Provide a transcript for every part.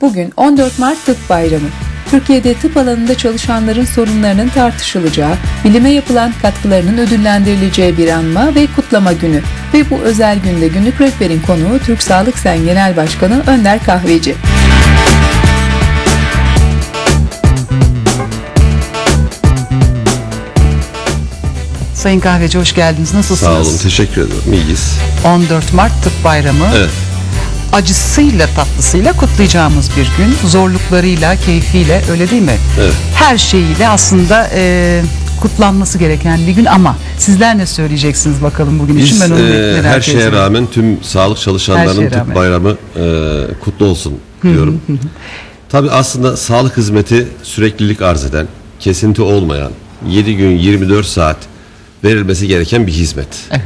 Bugün 14 Mart Tıp Bayramı. Türkiye'de tıp alanında çalışanların sorunlarının tartışılacağı, bilime yapılan katkılarının ödüllendirileceği bir anma ve kutlama günü. Ve bu özel günde günlük rehberin konuğu Türk Sağlık Sen Genel Başkanı Önder Kahveci. Sayın Kahveci hoş geldiniz. Nasılsınız? Sağ olun, teşekkür ederim. İyiyiz. 14 Mart Tıp Bayramı. Evet. Acısıyla tatlısıyla kutlayacağımız bir gün. Zorluklarıyla, keyfiyle öyle değil mi? Evet. Her şeyiyle aslında e, kutlanması gereken bir gün ama sizler ne söyleyeceksiniz bakalım bugün için? Biz Ben onu e, her şeye ediyorum. rağmen tüm sağlık çalışanlarının rağmen. bayramı e, kutlu olsun diyorum. Tabii aslında sağlık hizmeti süreklilik arz eden, kesinti olmayan, 7 gün 24 saat verilmesi gereken bir hizmet. Evet.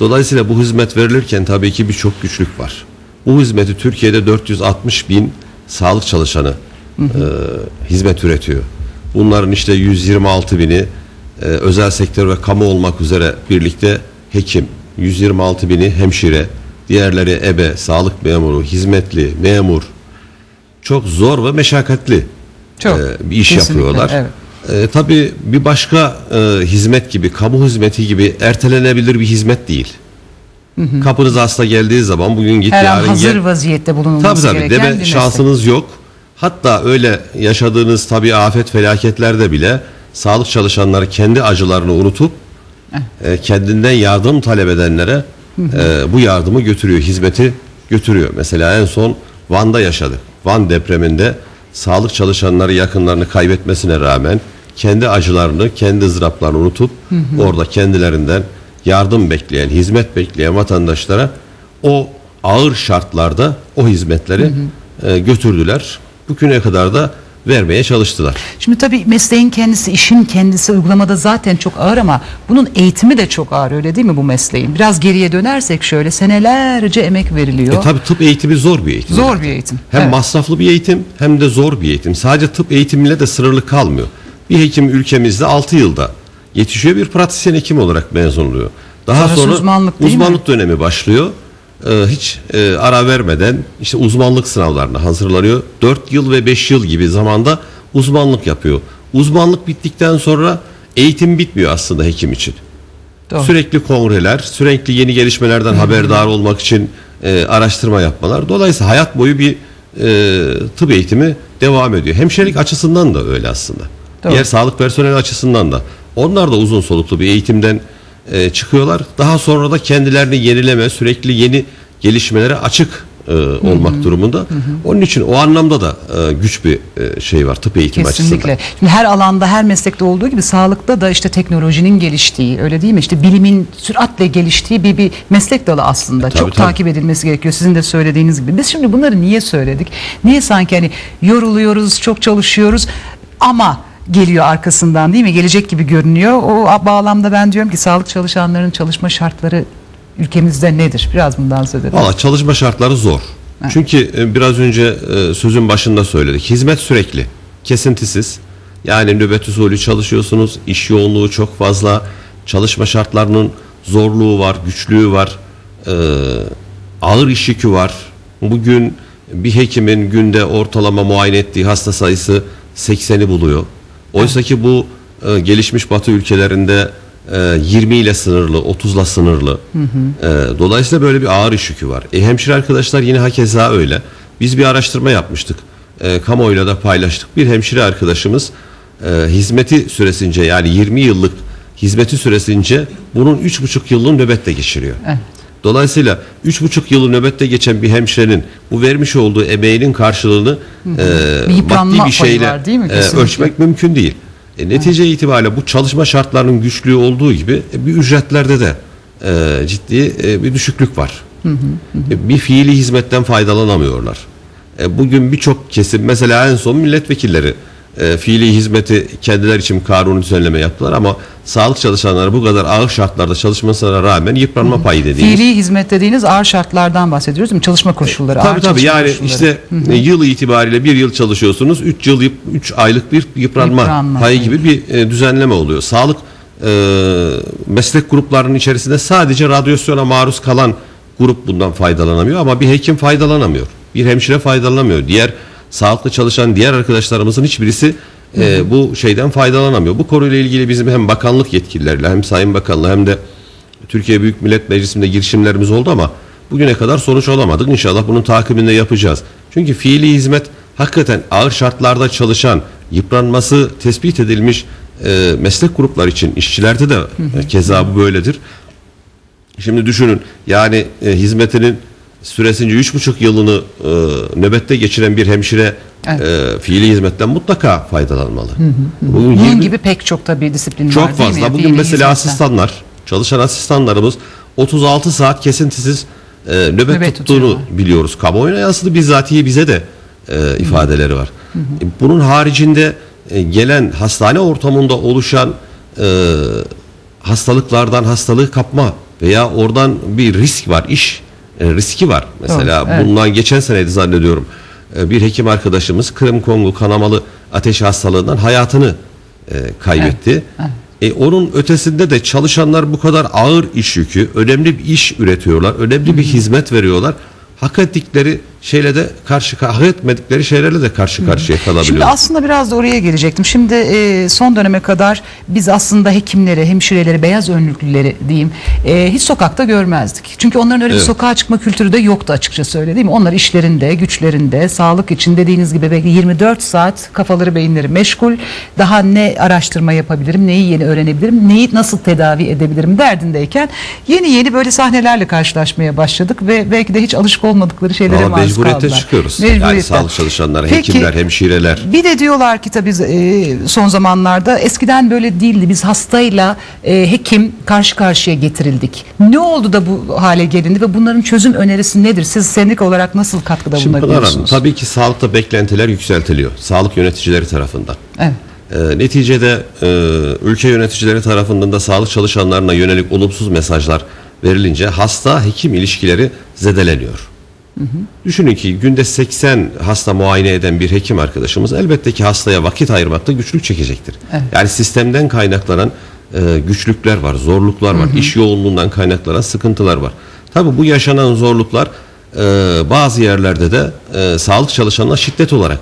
Dolayısıyla bu hizmet verilirken tabii ki birçok güçlük var. Bu hizmeti Türkiye'de 460 bin sağlık çalışanı e, hizmet üretiyor. Bunların işte 126 bini e, özel sektör ve kamu olmak üzere birlikte hekim, 126 bini hemşire, diğerleri ebe, sağlık memuru, hizmetli, memur. Çok zor ve meşakkatli Çok. e, bir iş Kesinlikle, yapıyorlar. evet. E, tabii bir başka e, hizmet gibi, kamu hizmeti gibi ertelenebilir bir hizmet değil. Kapınıza hasta geldiği zaman bugün git Her an yarın hazır gel. vaziyette bulunulması Tabii tabii gereken bir deme meslek. şansınız yok. Hatta öyle yaşadığınız tabii afet felaketlerde bile sağlık çalışanları kendi acılarını unutup e, kendinden yardım talep edenlere e, bu yardımı götürüyor, hizmeti götürüyor. Mesela en son Van'da yaşadık. Van depreminde sağlık çalışanları yakınlarını kaybetmesine rağmen kendi acılarını, kendi ızdıraplarını unutup orada kendilerinden yardım bekleyen, hizmet bekleyen vatandaşlara o ağır şartlarda o hizmetleri e, götürdüler. Bugüne kadar da vermeye çalıştılar. Şimdi tabii mesleğin kendisi, işin kendisi uygulamada zaten çok ağır ama bunun eğitimi de çok ağır öyle değil mi bu mesleğin? Biraz geriye dönersek şöyle senelerce emek veriliyor. E tabi tıp eğitimi zor bir eğitim. Zor bir eğitim. Hem Evet. masraflı bir eğitim hem de zor bir eğitim. Sadece tıp eğitimiyle de sınırlı kalmıyor. Bir hekim ülkemizde 6 yılda yetişiyor bir pratisyen hekim olarak mezun oluyor. Daha Sonrası sonra uzmanlık değil uzmanlık dönemi başlıyor. Ee, hiç e, ara vermeden işte uzmanlık sınavlarına hazırlanıyor. 4 yıl ve 5 yıl gibi zamanda uzmanlık yapıyor. Uzmanlık bittikten sonra eğitim bitmiyor aslında hekim için. Doğru. Sürekli kongreler, sürekli yeni gelişmelerden haberdar olmak için e, araştırma yapmalar. Dolayısıyla hayat boyu bir e, tıp eğitimi devam ediyor. Hemşirelik açısından da öyle aslında. Doğru. Diğer sağlık personeli açısından da. Onlar da uzun soluklu bir eğitimden e, çıkıyorlar. Daha sonra da kendilerini yenileme, sürekli yeni gelişmelere açık e, olmak durumunda. Onun için o anlamda da e, güç bir e, şey var tıp eğitimi açısından. Kesinlikle. Şimdi her alanda, her meslekte olduğu gibi sağlıkta da işte teknolojinin geliştiği, öyle değil mi? İşte bilimin süratle geliştiği bir bir meslek dalı aslında. E, tabii, Çok tabii. takip edilmesi gerekiyor. Sizin de söylediğiniz gibi. Biz şimdi bunları niye söyledik? Niye sanki hani yoruluyoruz, çok çalışıyoruz ama geliyor arkasından değil mi? Gelecek gibi görünüyor. O bağlamda ben diyorum ki sağlık çalışanlarının çalışma şartları ülkemizde nedir? Biraz bundan söz edelim. Valla çalışma şartları zor. Çünkü e, biraz önce e, sözün başında söyledik. Hizmet sürekli, kesintisiz. Yani nöbet usulü çalışıyorsunuz, iş yoğunluğu çok fazla, çalışma şartlarının zorluğu var, güçlüğü var, e, ağır iş yükü var. Bugün bir hekimin günde ortalama muayene ettiği hasta sayısı 80'i buluyor. Oysa ki bu e, gelişmiş batı ülkelerinde e, 20 ile sınırlı, 30 ile sınırlı. E, dolayısıyla böyle bir ağır iş yükü var. E, hemşire arkadaşlar yine hakeza öyle. Biz bir araştırma yapmıştık. E, kamuoyuyla da paylaştık. Bir hemşire arkadaşımız e, hizmeti süresince yani 20 yıllık hizmeti süresince bunun 3,5 yılını nöbette geçiriyor. Evet. Dolayısıyla üç buçuk yılı nöbette geçen bir hemşirenin bu vermiş olduğu emeğinin karşılığını e, Bir yıpranma maddi bir şeyle var değil mi? e, ölçmek mümkün değil. E, netice itibariyle bu çalışma şartlarının güçlüğü olduğu gibi e, bir ücretlerde de e, ciddi e, bir düşüklük var. E, bir fiili hizmetten faydalanamıyorlar. E, bugün birçok kesim mesela en son milletvekilleri e, fiili hizmeti kendileri için kanuni düzenleme yaptılar ama sağlık çalışanları bu kadar ağır şartlarda çalışmasına rağmen yıpranma payı dediğimiz Fiili hizmet dediğiniz ağır şartlardan bahsediyoruz değil mi? Çalışma koşulları. ağır Tabii tabii çalışma yani koşulları. işte e, yıl itibariyle bir yıl çalışıyorsunuz. 3 yıl 3 aylık bir yıpranma, Yıpranma payı payı. gibi bir e, düzenleme oluyor. Sağlık e, meslek gruplarının içerisinde sadece radyasyona maruz kalan grup bundan faydalanamıyor ama bir hekim faydalanamıyor. Bir hemşire faydalanamıyor. Diğer sağlıklı çalışan diğer arkadaşlarımızın hiçbirisi e, bu şeyden faydalanamıyor. Bu konuyla ilgili bizim hem bakanlık yetkilileriyle hem Sayın Bakanla hem de Türkiye Büyük Millet Meclisi'nde girişimlerimiz oldu ama bugüne kadar sonuç alamadık. İnşallah bunun takibini de yapacağız. Çünkü fiili hizmet hakikaten ağır şartlarda çalışan, yıpranması tespit edilmiş e, meslek gruplar için işçilerde de e, keza bu böyledir. Şimdi düşünün yani e, hizmetinin süresince üç buçuk yılını e, nöbette geçiren bir hemşire Evet. e, fiili hizmetten mutlaka faydalanmalı. Bugün Bunun 20 gibi pek çok tabii disiplin çok var mi? fazla. Bugün Fiili mesela hizmetler. asistanlar, çalışan asistanlarımız 36 saat kesintisiz e, nöbet, Nöbet tuttuğunu tutuyorlar. biliyoruz. Kamuoyuna yansıdı bizzatihi bize de e, ifadeleri var. E, Bunun haricinde e, gelen hastane ortamında oluşan e, hastalıklardan hastalığı kapma veya oradan bir risk var, iş e, riski var. Mesela Doğru, evet. bundan geçen seneydi zannediyorum. E, bir hekim arkadaşımız Kırım Kongo kanamalı ateş hastalığından hayatını e, kaybetti. E, onun ötesinde de çalışanlar bu kadar ağır iş yükü, önemli bir iş üretiyorlar, önemli bir hizmet veriyorlar. Hak ettikleri şeyle de karşı hak etmedikleri şeylerle de karşı karşıya Şimdi kalabiliyorlar. aslında biraz da oraya gelecektim. Şimdi e, son döneme kadar biz aslında hekimleri, hemşireleri, beyaz önlüklüleri diyeyim e, hiç sokakta görmezdik. Çünkü onların öyle Evet. bir sokağa çıkma kültürü de yoktu açıkçası öyle değil mi? Onlar işlerinde, güçlerinde, sağlık için dediğiniz gibi belki 24 saat kafaları, beyinleri meşgul. Daha ne araştırma yapabilirim, neyi yeni öğrenebilirim, neyi nasıl tedavi edebilirim derdindeyken yeni yeni böyle sahnelerle karşılaşmaya başladık ve belki de hiç alışık olmadıkları şeylere maruz mecburiyete kaldılar. çıkıyoruz. Yani Mecburiyetten. sağlık çalışanları, Peki, hekimler, hemşireler. bir de diyorlar ki tabii e, son zamanlarda eskiden böyle değildi. Biz hastayla e, hekim karşı karşıya getirildik. Ne oldu da bu hale gelindi ve bunların çözüm önerisi nedir? Siz sendik olarak nasıl katkıda Şimdi Pınar Hanım, bulunabiliyorsunuz? tabii ki sağlıkta beklentiler yükseltiliyor. Sağlık yöneticileri tarafından. Evet. E, neticede e, ülke yöneticileri tarafından da sağlık çalışanlarına yönelik olumsuz mesajlar verilince hasta hekim ilişkileri zedeleniyor. Düşünün ki günde 80 hasta muayene eden bir hekim arkadaşımız elbette ki hastaya vakit ayırmakta güçlük çekecektir. Evet. Yani sistemden kaynaklanan e, güçlükler var, zorluklar var, iş yoğunluğundan kaynaklanan sıkıntılar var. Tabii bu yaşanan zorluklar e, bazı yerlerde de e, sağlık çalışanına şiddet olarak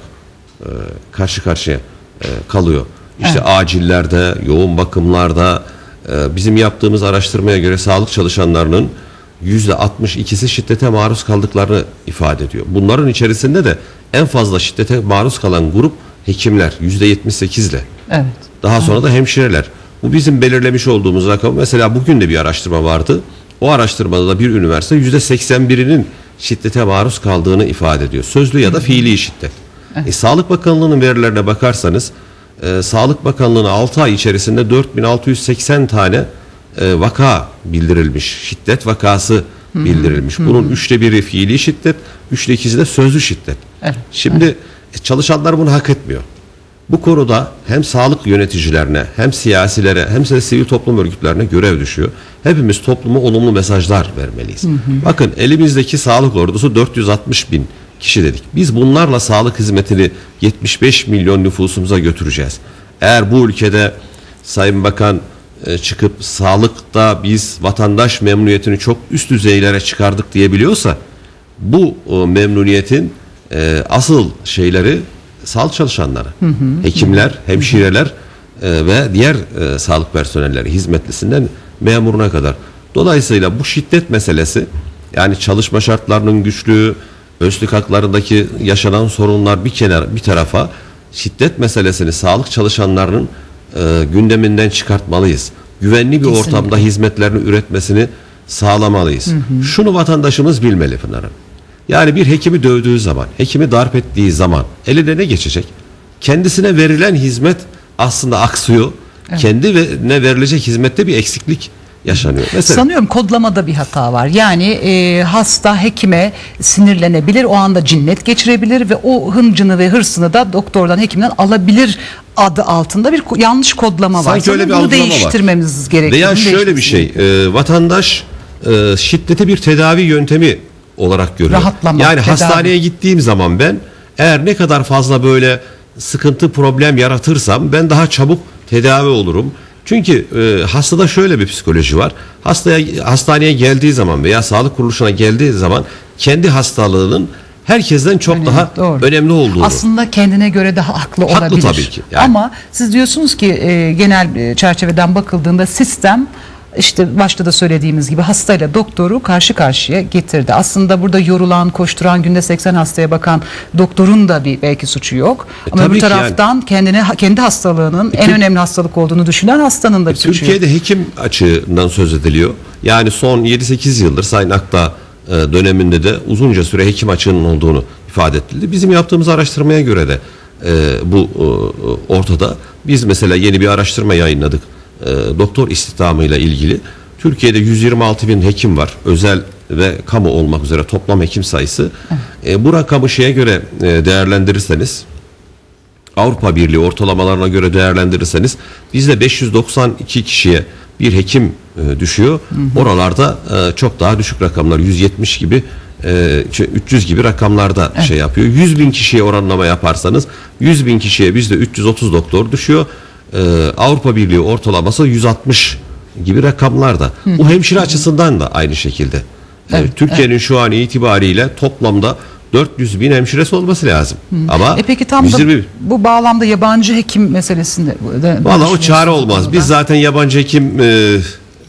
e, karşı karşıya e, kalıyor. İşte acillerde, yoğun bakımlarda e, bizim yaptığımız araştırmaya göre sağlık çalışanlarının 62'si şiddete maruz kaldıklarını ifade ediyor. Bunların içerisinde de en fazla şiddete maruz kalan grup hekimler yüzde 78 ile. Evet. Daha sonra da hemşireler. Bu bizim belirlemiş olduğumuz rakam. Mesela bugün de bir araştırma vardı. O araştırmada da bir üniversite yüzde 81'inin şiddete maruz kaldığını ifade ediyor. Sözlü ya da fiili şiddet. E, Sağlık Bakanlığı'nın verilerine bakarsanız e, Sağlık Bakanlığı'na 6 ay içerisinde 4680 tane e, vaka bildirilmiş. Şiddet vakası bildirilmiş. Bunun üçte biri fiili şiddet, üçte ikisi de sözlü şiddet. Evet, Şimdi e, çalışanlar bunu hak etmiyor. Bu konuda hem sağlık yöneticilerine hem siyasilere hem de sivil toplum örgütlerine görev düşüyor. Hepimiz topluma olumlu mesajlar vermeliyiz. Bakın elimizdeki sağlık ordusu 460 bin kişi dedik. Biz bunlarla sağlık hizmetini 75 milyon nüfusumuza götüreceğiz. Eğer bu ülkede Sayın Bakan çıkıp sağlıkta biz vatandaş memnuniyetini çok üst düzeylere çıkardık diyebiliyorsa bu e, memnuniyetin e, asıl şeyleri sağlık çalışanları, hekimler, hemşireler e, ve diğer e, sağlık personelleri hizmetlisinden memuruna kadar. Dolayısıyla bu şiddet meselesi yani çalışma şartlarının güçlüğü, özlük haklarındaki yaşanan sorunlar bir kenar bir tarafa şiddet meselesini sağlık çalışanlarının e, gündeminden çıkartmalıyız. Güvenli bir Kesinlikle. ortamda hizmetlerini üretmesini sağlamalıyız. Şunu vatandaşımız bilmeli Pınar'ım. Yani bir hekimi dövdüğü zaman, hekimi darp ettiği zaman eline ne geçecek? Kendisine verilen hizmet aslında aksıyor. Kendine verilecek hizmette bir eksiklik yaşanıyor. Mesela Sanıyorum kodlamada bir hata var. Yani e, hasta hekime sinirlenebilir, o anda cinnet geçirebilir ve o hıncını ve hırsını da doktordan, hekimden alabilir adı altında bir ko- yanlış kodlama var. Sanki öyle bir bunu algılama var. değiştirmemiz gerekiyor. Veya Bunu şöyle bir şey, e, vatandaş e, şiddeti bir tedavi yöntemi olarak görüyor. Rahatlama, yani tedavi. hastaneye gittiğim zaman ben eğer ne kadar fazla böyle sıkıntı problem yaratırsam ben daha çabuk tedavi olurum. Çünkü e, hastada şöyle bir psikoloji var. Hastaya hastaneye geldiği zaman veya sağlık kuruluşuna geldiği zaman kendi hastalığının herkesten çok Önemli, daha doğru. önemli olduğunu. Aslında kendine göre daha haklı, Haklı olabilir. tabii ki, yani. Ama siz diyorsunuz ki e, genel e, çerçeveden bakıldığında sistem işte başta da söylediğimiz gibi hastayla doktoru karşı karşıya getirdi. Aslında burada yorulan, koşturan, günde 80 hastaya bakan doktorun da bir belki suçu yok. Ama tabii bir ki taraftan kendine kendi hastalığının en Tür- önemli hastalık olduğunu düşünen hastanın da bir suçu yok. Türkiye'de hekim açığından söz ediliyor. Yani son 7-8 yıldır Sayın Akta e, döneminde de uzunca süre hekim açığının olduğunu ifade edildi. Bizim yaptığımız araştırmaya göre de e, bu e, ortada. Biz mesela yeni bir araştırma yayınladık. E, doktor istihdamıyla ilgili. Türkiye'de 126 bin hekim var. Özel ve kamu olmak üzere toplam hekim sayısı. E, bu rakamı şeye göre e, değerlendirirseniz Avrupa Birliği ortalamalarına göre değerlendirirseniz bizde 592 kişiye bir hekim e, düşüyor. Oralarda e, çok daha düşük rakamlar 170 gibi e, şey, 300 gibi rakamlarda şey yapıyor. 100 bin kişiye oranlama yaparsanız 100 bin kişiye bizde 330 doktor düşüyor. E, Avrupa Birliği ortalaması 160 gibi rakamlarda. Bu hemşire açısından da aynı şekilde. Evet, Türkiye'nin şu an itibariyle toplamda 400 bin hemşiresi olması lazım. Ama E peki tam da 120 bu bağlamda yabancı hekim meselesinde de- Valla o çare olmaz. Biz zaten yabancı hekim e,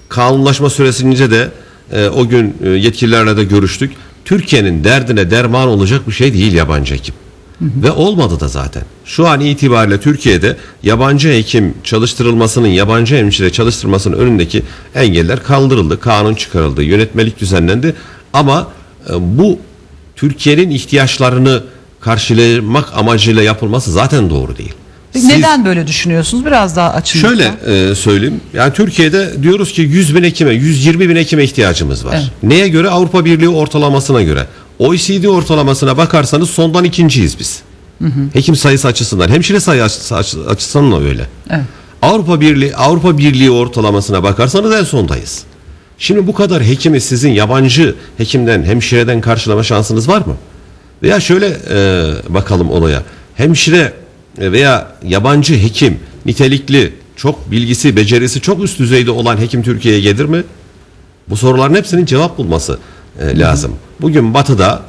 kanunlaşma süresince de e, o gün e, yetkililerle de görüştük. Türkiye'nin derdine derman olacak bir şey değil yabancı hekim. Ve olmadı da zaten. Şu an itibariyle Türkiye'de yabancı hekim çalıştırılmasının, yabancı hemşire çalıştırmasının önündeki engeller kaldırıldı. Kanun çıkarıldı, yönetmelik düzenlendi. Ama e, bu Türkiye'nin ihtiyaçlarını karşılamak amacıyla yapılması zaten doğru değil. Siz- Neden böyle düşünüyorsunuz? Biraz daha açın. Şöyle e, söyleyeyim. Yani Türkiye'de diyoruz ki 100 bin hekime, 120 bin hekime ihtiyacımız var. Evet. Neye göre? Avrupa Birliği ortalamasına göre. OECD ortalamasına bakarsanız sondan ikinciyiz biz. Hekim sayısı açısından, hemşire sayısı açı- açısından da öyle. Evet. Avrupa Birliği Avrupa Birliği ortalamasına bakarsanız en sondayız. Şimdi bu kadar hekimi sizin yabancı hekimden, hemşireden karşılama şansınız var mı? Veya şöyle e, bakalım olaya. Hemşire veya yabancı hekim nitelikli, çok bilgisi, becerisi çok üst düzeyde olan hekim Türkiye'ye gelir mi? Bu soruların hepsinin cevap bulması e, lazım. Bugün Batı'da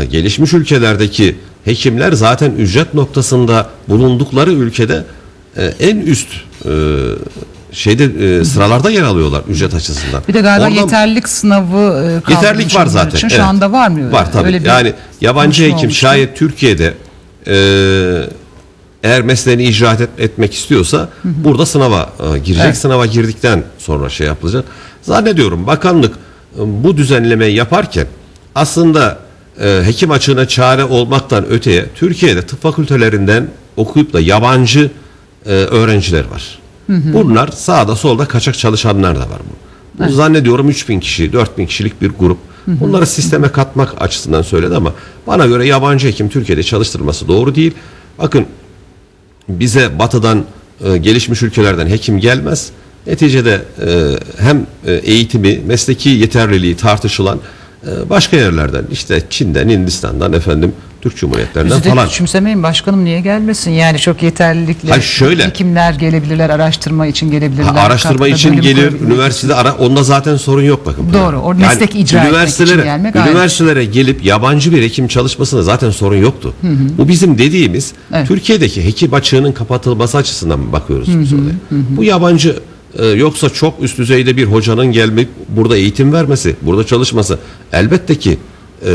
e, gelişmiş ülkelerdeki hekimler zaten ücret noktasında bulundukları ülkede e, en üst e, şeyde e, sıralarda yer alıyorlar ücret açısından. Bir de galiba Oradan- yeterlik sınavı e, Yeterlik var zaten. için. Şu evet. anda var mı? Var tabii. Öyle bir yani yabancı hekim olmuştu. şayet Türkiye'de e, eğer mesleğini icraat et- etmek istiyorsa burada sınava e, girecek. Evet. Sınava girdikten sonra şey yapılacak. Zannediyorum bakanlık bu düzenlemeyi yaparken aslında e, hekim açığına çare olmaktan öteye Türkiye'de tıp fakültelerinden okuyup da yabancı e, öğrenciler var. Bunlar sağda solda kaçak çalışanlar da var bu. Bu zannediyorum 3000 kişi, 4000 kişilik bir grup. Bunları sisteme katmak açısından söyledi ama bana göre yabancı hekim Türkiye'de çalıştırması doğru değil. Bakın bize batıdan e, gelişmiş ülkelerden hekim gelmez. Neticede e, hem e, eğitimi, mesleki yeterliliği tartışılan e, başka yerlerden işte Çin'den, Hindistan'dan efendim Türk Cumhuriyetlerinden Bizi falan. küçümsemeyin başkanım niye gelmesin? Yani çok yeterlilikle Hayır, şöyle. hekimler gelebilirler, araştırma için gelebilirler. Ha, araştırma için gelir, üniversitede ara, onda zaten sorun yok bakın. Doğru, o meslek icra üniversitelere, için gelmek ayrı. Üniversitelere gelip yabancı bir hekim çalışmasında zaten sorun yoktu. Bu bizim dediğimiz Evet. Türkiye'deki hekim açığının kapatılması açısından mı bakıyoruz biz olaya? Bu yabancı e, yoksa çok üst düzeyde bir hocanın gelmek burada eğitim vermesi, burada çalışması elbette ki e,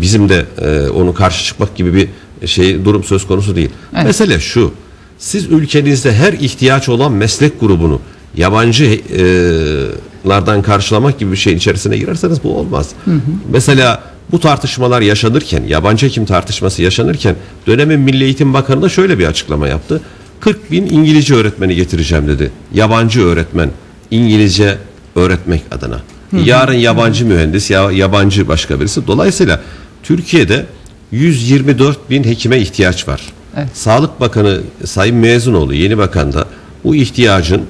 bizim de e, onu karşı çıkmak gibi bir şey durum söz konusu değil. Evet. Mesele şu. Siz ülkenizde her ihtiyaç olan meslek grubunu yabancılardan karşılamak gibi bir şeyin içerisine girerseniz bu olmaz. Mesela bu tartışmalar yaşanırken, yabancı hekim tartışması yaşanırken dönemin Milli Eğitim Bakanı da şöyle bir açıklama yaptı. 40 bin İngilizce öğretmeni getireceğim dedi. Yabancı öğretmen, İngilizce öğretmek adına. Yarın yabancı mühendis ya yabancı başka birisi. Dolayısıyla Türkiye'de 124 bin hekime ihtiyaç var. Evet. Sağlık Bakanı Sayın Mezunoğlu yeni bakan da bu ihtiyacın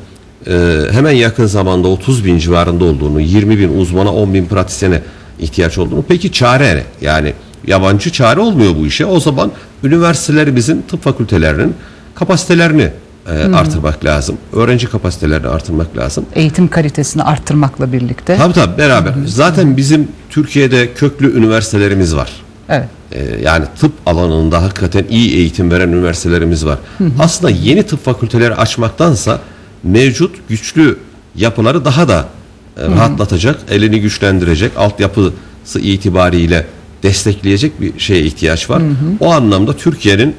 e, hemen yakın zamanda 30 bin civarında olduğunu, 20 bin uzmana 10 bin pratisyene ihtiyaç olduğunu. Peki çare ne? Yani yabancı çare olmuyor bu işe. O zaman üniversitelerimizin tıp fakültelerinin kapasitelerini e, artırmak lazım. Öğrenci kapasitelerini artırmak lazım. Eğitim kalitesini arttırmakla birlikte. Tabii tabii beraber. Zaten bizim Türkiye'de köklü üniversitelerimiz var. Evet. Ee, yani tıp alanında hakikaten iyi eğitim veren üniversitelerimiz var. Aslında yeni tıp fakülteleri açmaktansa mevcut güçlü yapıları daha da e, rahatlatacak, elini güçlendirecek, altyapısı itibariyle destekleyecek bir şeye ihtiyaç var. O anlamda Türkiye'nin e,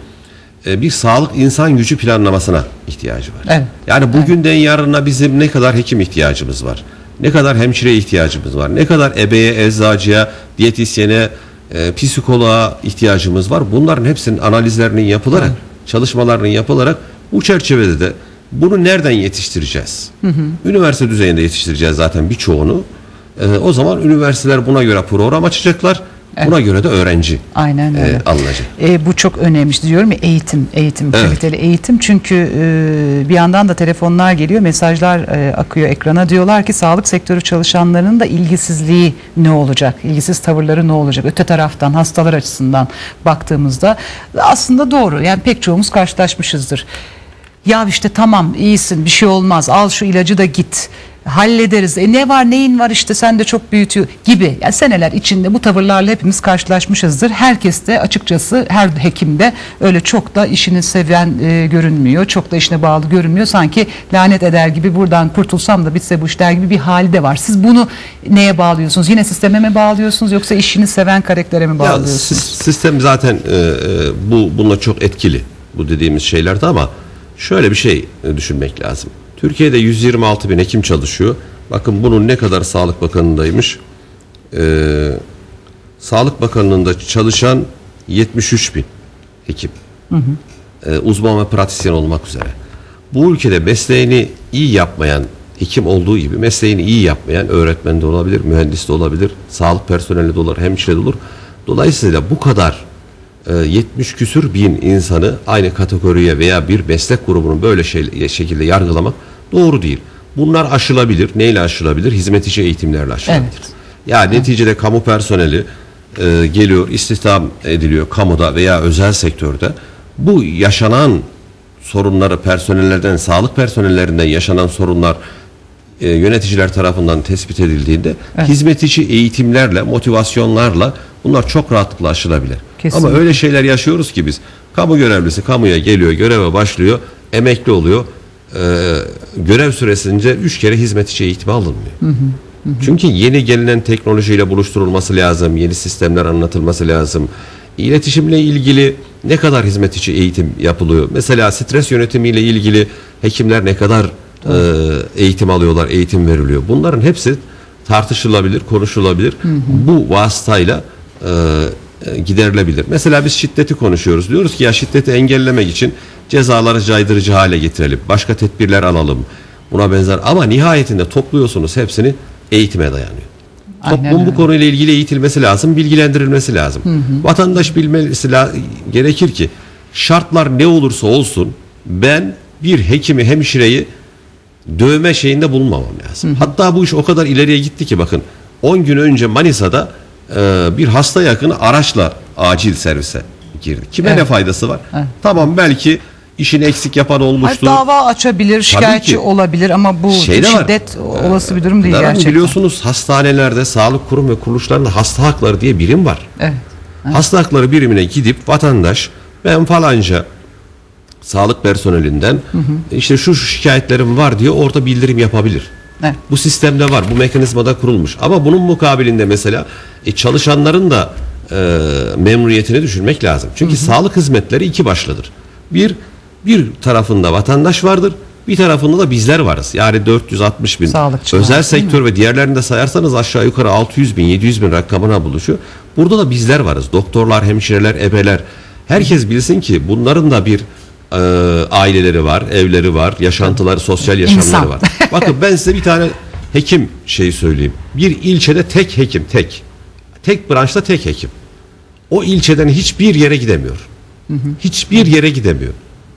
bir sağlık insan gücü planlamasına ihtiyacı var. Evet. Yani bugünden yarına bizim ne kadar hekim ihtiyacımız var? Ne kadar hemşire ihtiyacımız var? Ne kadar ebeye, eczacıya, diyetisyene, e, psikoloğa ihtiyacımız var? Bunların hepsinin analizlerinin yapılarak, çalışmalarının yapılarak bu çerçevede de bunu nereden yetiştireceğiz? Üniversite düzeyinde yetiştireceğiz zaten birçoğunu. E, o zaman üniversiteler buna göre program açacaklar. Buna göre de öğrenci Aynen e, öyle. alınacak. E, bu çok önemli işte diyorum ya eğitim, eğitim, Evet. kaliteli eğitim. Çünkü e, bir yandan da telefonlar geliyor, mesajlar e, akıyor ekrana. Diyorlar ki sağlık sektörü çalışanlarının da ilgisizliği ne olacak? İlgisiz tavırları ne olacak? Öte taraftan hastalar açısından baktığımızda aslında doğru. Yani pek çoğumuz karşılaşmışızdır. Ya işte tamam iyisin bir şey olmaz al şu ilacı da git hallederiz. E ne var neyin var işte sen de çok büyütüyor gibi. Yani seneler içinde bu tavırlarla hepimiz karşılaşmışızdır. Herkes de açıkçası her hekimde öyle çok da işini seven e, görünmüyor. Çok da işine bağlı görünmüyor. Sanki lanet eder gibi buradan kurtulsam da bitse bu işler gibi bir hali de var. Siz bunu neye bağlıyorsunuz? Yine sisteme mi bağlıyorsunuz yoksa işini seven karaktere mi Ya, bağlıyorsunuz? sis- sistem zaten e, e, bu bununla çok etkili bu dediğimiz şeylerde ama şöyle bir şey e, düşünmek lazım. Türkiye'de 126 bin hekim çalışıyor. Bakın bunun ne kadar Sağlık Bakanı'ndaymış. E, Sağlık Bakanlığı'nda çalışan 73 bin hekim. E, uzman ve pratisyen olmak üzere. Bu ülkede mesleğini iyi yapmayan hekim olduğu gibi mesleğini iyi yapmayan öğretmen de olabilir, mühendis de olabilir, sağlık personeli de olur, hemşire de olur. Dolayısıyla bu kadar 70 küsür bin insanı aynı kategoriye veya bir meslek grubunun böyle şey, şekilde yargılamak doğru değil. Bunlar aşılabilir. Neyle aşılabilir? Hizmet içi eğitimlerle aşılabilir. Evet. Yani neticede kamu personeli e, geliyor, istihdam ediliyor kamuda veya özel sektörde. Bu yaşanan sorunları personellerden, sağlık personellerinden yaşanan sorunlar e, yöneticiler tarafından tespit edildiğinde hizmet içi eğitimlerle, motivasyonlarla bunlar çok rahatlıkla aşılabilir. Kesinlikle. Ama öyle şeyler yaşıyoruz ki biz. Kamu görevlisi kamuya geliyor, göreve başlıyor, emekli oluyor. E, görev süresince üç kere hizmet içi eğitimi alınmıyor. Çünkü yeni gelinen teknolojiyle buluşturulması lazım, yeni sistemler anlatılması lazım. İletişimle ilgili ne kadar hizmet içi eğitim yapılıyor? Mesela stres yönetimiyle ilgili hekimler ne kadar e, eğitim alıyorlar, eğitim veriliyor? Bunların hepsi tartışılabilir, konuşulabilir. Bu vasıtayla e, giderilebilir. Mesela biz şiddeti konuşuyoruz. Diyoruz ki ya şiddeti engellemek için cezaları caydırıcı hale getirelim. Başka tedbirler alalım. Buna benzer ama nihayetinde topluyorsunuz hepsini eğitime dayanıyor. Aynen Toplum bu konuyla ilgili eğitilmesi lazım, bilgilendirilmesi lazım. Vatandaş bilmesi gerekir ki şartlar ne olursa olsun ben bir hekimi, hemşireyi dövme şeyinde bulunmamam lazım. Hatta bu iş o kadar ileriye gitti ki bakın 10 gün önce Manisa'da e, bir hasta yakını araçla acil servise girdi. Kime Evet. ne faydası var? Evet. Tamam belki işini eksik yapan olmuştur. dava açabilir, şikayetçi olabilir ama bu Şey de var. şiddet olası bir durum değil gerçekten. Biliyorsunuz hastanelerde, sağlık kurum ve kuruluşlarında hasta hakları diye birim var. Evet. Hasta hakları birimine gidip vatandaş ben falanca sağlık personelinden işte şu şu şikayetlerim var diye orada bildirim yapabilir. Evet. Bu sistemde var, bu mekanizmada kurulmuş. Ama bunun mukabilinde mesela e, çalışanların da e, memnuniyetini düşünmek lazım. Çünkü sağlık hizmetleri iki başlıdır. Bir, bir tarafında vatandaş vardır, bir tarafında da bizler varız. Yani 460 bin Sağlıkçılar, özel sektör ve diğerlerini de sayarsanız aşağı yukarı 600 bin 700 bin rakamına buluşuyor. Burada da bizler varız. Doktorlar, hemşireler, ebeler. Herkes bilsin ki bunların da bir e, aileleri var, evleri var, yaşantıları, sosyal yaşamları İnsan. var. Bakın ben size bir tane hekim şeyi söyleyeyim. Bir ilçede tek hekim, tek. Tek branşta tek hekim. O ilçeden hiçbir yere gidemiyor. Hiçbir yere gidemiyor.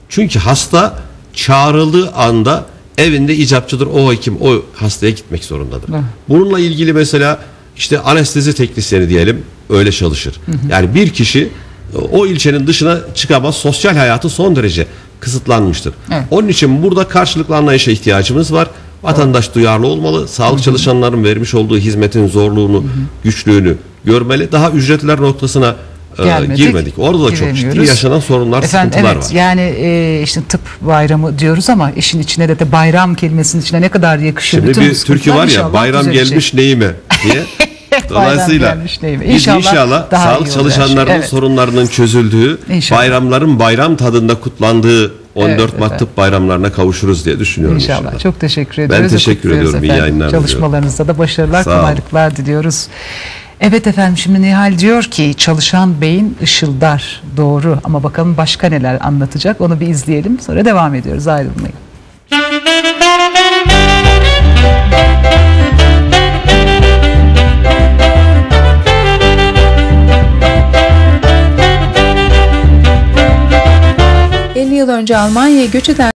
Çünkü hasta çağrıldığı anda evinde icapçıdır o hekim o hastaya gitmek zorundadır. Bununla ilgili mesela işte anestezi teknisyeni diyelim öyle çalışır. Yani bir kişi o ilçenin dışına çıkamaz. Sosyal hayatı son derece kısıtlanmıştır. Evet. Onun için burada karşılıklı anlayışa ihtiyacımız var. Vatandaş duyarlı olmalı. Sağlık çalışanların vermiş olduğu hizmetin zorluğunu, güçlüğünü görmeli. Daha ücretler noktasına e, Gelmedik, girmedik. Orada da çok ciddi yaşanan sorunlar, Efendim, sıkıntılar evet, var. Yani e, işte tıp bayramı diyoruz ama işin içine de, de bayram kelimesinin içine ne kadar yakışıyor. Şimdi bir türkü var ya bayram düzelecek. gelmiş neyime diye. Dolayısıyla gelmiş neyime. biz İnşallah inşallah, daha iyi sağlık çalışanlarının. Evet. sorunlarının çözüldüğü, İnşallah. bayramların bayram tadında kutlandığı 14 Evet, Mart tıp bayramlarına kavuşuruz diye düşünüyorum İnşallah. inşallah. Çok teşekkür ediyoruz. teşekkür Kutluyoruz ediyorum. İyi efendim. yayınlar diliyorum. Çalışmalarınızda da başarılar, Sağ olun. kolaylıklar diliyoruz. Evet efendim şimdi Nihal diyor ki çalışan beyin ışıldar. Doğru ama bakalım başka neler anlatacak onu bir izleyelim sonra devam ediyoruz ayrılmayın. Yıl önce Almanya'ya göç eden